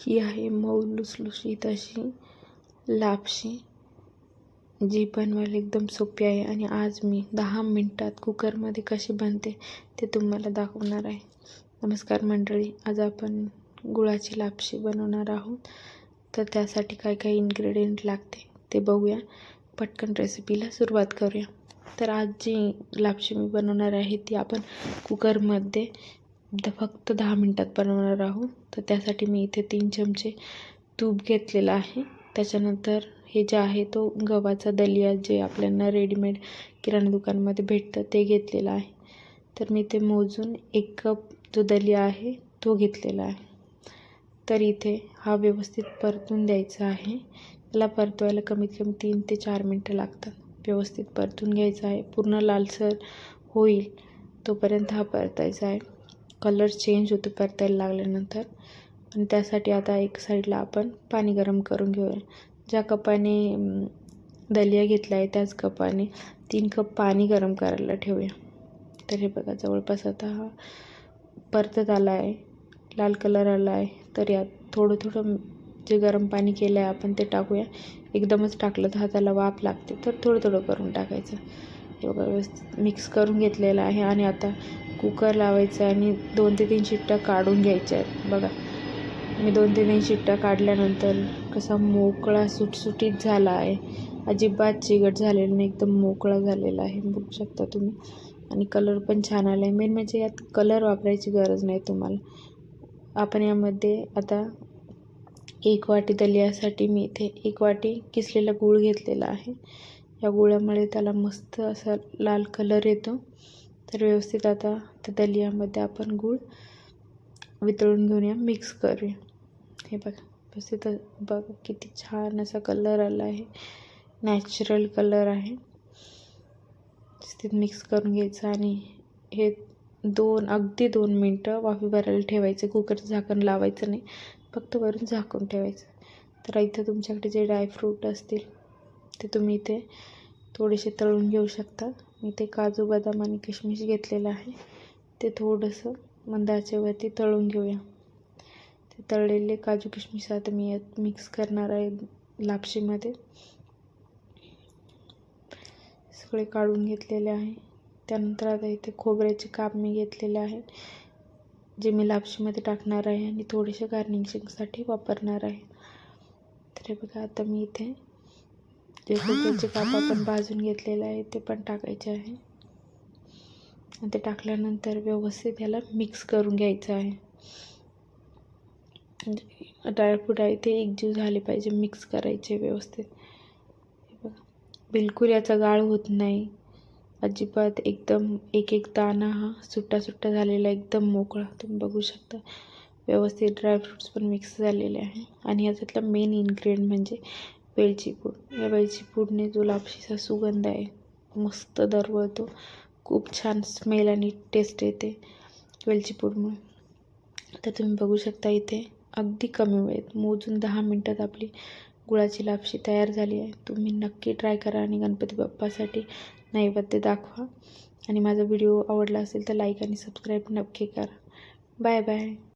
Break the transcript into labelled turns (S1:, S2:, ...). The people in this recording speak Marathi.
S1: ही आहे मऊ लुसलुशीत अशी लापशी जी बनवायला एकदम सोपी आहे. आणि आज मी दहा मिनटात कुकरमध्ये कशी बनते ते तुम्हाला दाखवणार आहे. नमस्कार मंडळी आज आपण गुळाची लापशी बनवणार आहोत. तर त्यासाठी काय काय इन्ग्रेडियंट लागते ते बघूया. पटकन रेसिपीला सुरुवात करूया. तर आज जी लापशी मी बनवणार आहे ती आपण कुकरमध्ये तर फक्त दहा मिनटात बनवणार आहोत. तर त्यासाठी मी इथे तीन चमचे तूप घेतलेलं आहे. त्याच्यानंतर हे जे आहे तो गव्हाचा दलिया जे आपल्याला रेडीमेड किराणा दुकानामध्ये भेटतं ते घेतलेलं आहे. तर मी ते मोजून एक कप जो दलिया आहे तो घेतलेला आहे. तर इथे हा व्यवस्थित परतून द्यायचा आहे. त्याला परतवायला कमीत कमी तीन ते चार मिनटं लागतात. व्यवस्थित परतून घ्यायचा आहे. पूर्ण लालसर होईल तोपर्यंत हा परतायचा आहे. कलर चेंज होतो परतायला लागल्यानंतर. आणि त्यासाठी आता एक साईडला आपण पाणी गरम करून घेऊया. ज्या कपाने दलिया घेतला आहे त्याच कपाने तीन कप पाणी गरम करायला ठेवूया. तर हे बघा जवळपास आता हा परतत आला आहे लाल कलर आला आहे तर यात थोडं थोडं जे गरम पाणी केलं आहे आपण ते टाकूया. एकदमच टाकलं तर हाताला वाफ लागते तर थोडं थोडं करून टाकायचं. हे बघा व्यवस्थित मिक्स करून घेतलेलं आहे. आणि आता कुकर लावायचं आणि दोन ते तीन शिट्ट्या काढून घ्यायच्या आहेत. बघा मी दोन ते तीन शिट्ट्या काढल्यानंतर कसा मोकळा सुटसुटीत झाला आहे. अजिबात चिगट झालेलं नाही एकदम मोकळा झालेला आहे. बघू शकता तुम्ही. आणि कलर पण छान आला आहे मेन म्हणजे यात कलर वापरायची गरज नाही तुम्हाला. आपण यामध्ये आता एक वाटी दलियासाठी मी इथे एक वाटी किसलेला गूळ घेतलेला आहे. या गुळामुळे त्याला मस्त असा लाल कलर येतो. तर व्यवस्थित आता त्या दलियामध्ये आपण गूळ वितळून घेऊया मिक्स करूया. हे बघा व्यवस्थित बघा किती छान असा कलर आला आहे. नॅचरल कलर आहे. व्यवस्थित मिक्स करून घ्यायचं आणि हे दोन अगदी दोन मिनटं वाफी भरायला ठेवायचं. कुकरचं झाकण लावायचं नाही. फक्त वरून झाकून ठेवायचं. तर इथं तुमच्याकडे जे ड्रायफ्रूट असतील ते तुम्ही इथे थोडेसे तळून घेऊ शकता. मी ते काजू बदाम आणि किशमिश घेतलेलं आहे. ते थोडंसं मंदाच्यावरती तळून घेऊया. ते तळलेले काजू किशमिश आता मी यात मिक्स करणार आहे लापशीमध्ये. सगळे काढून घेतलेले आहे. त्यानंतर आता इथे खोबऱ्याचे काप मी घेतलेले आहे जे मी लापशीमध्ये टाकणार आहे आणि थोडेसे गार्निशिंगसाठी वापरणार आहे. तर बघा आता मी इथे जे खोबऱ्याचे काप आपण भाजून घेतलेले आहे ते पण टाकायचे आहे. ते टाकल्यानंतर व्यवस्थित ह्याला मिक्स करून घ्यायचं आहे. म्हणजे ड्रायफ्रूट आहे ते एकजीव झाले पाहिजे मिक्स करायचे व्यवस्थित. बघा बिलकुल याचा गाळ होत नाही. अजिबात एकदम एक एक दाणा हा सुट्टा सुट्टा झालेला एकदम मोकळा. तुम्ही बघू शकता व्यवस्थित ड्रायफ्रूट्स पण मिक्स झालेले आहे. आणि याच्यातला मेन इन्ग्रेडियंट म्हणजे वेलची पूड. या वेलची पूडने जो लापशीचा सुगंध आहे मस्त दरवळतो. खूप छान स्मेल आणि टेस्ट येते वेलची पूडमुळे. तर तुम्ही बघू शकता इथे अगदी कमी वेळेत मोजून दहा मिनटात आपली गुळाची लापशी तयार झाली आहे. तुम्ही नक्की ट्राय करा आणि गणपती बाप्पासाठी नैवेद्य दाखवा. आणि माझा व्हिडिओ आवडला असेल तर लाईक आणि सबस्क्राईब नक्की करा. Bye bye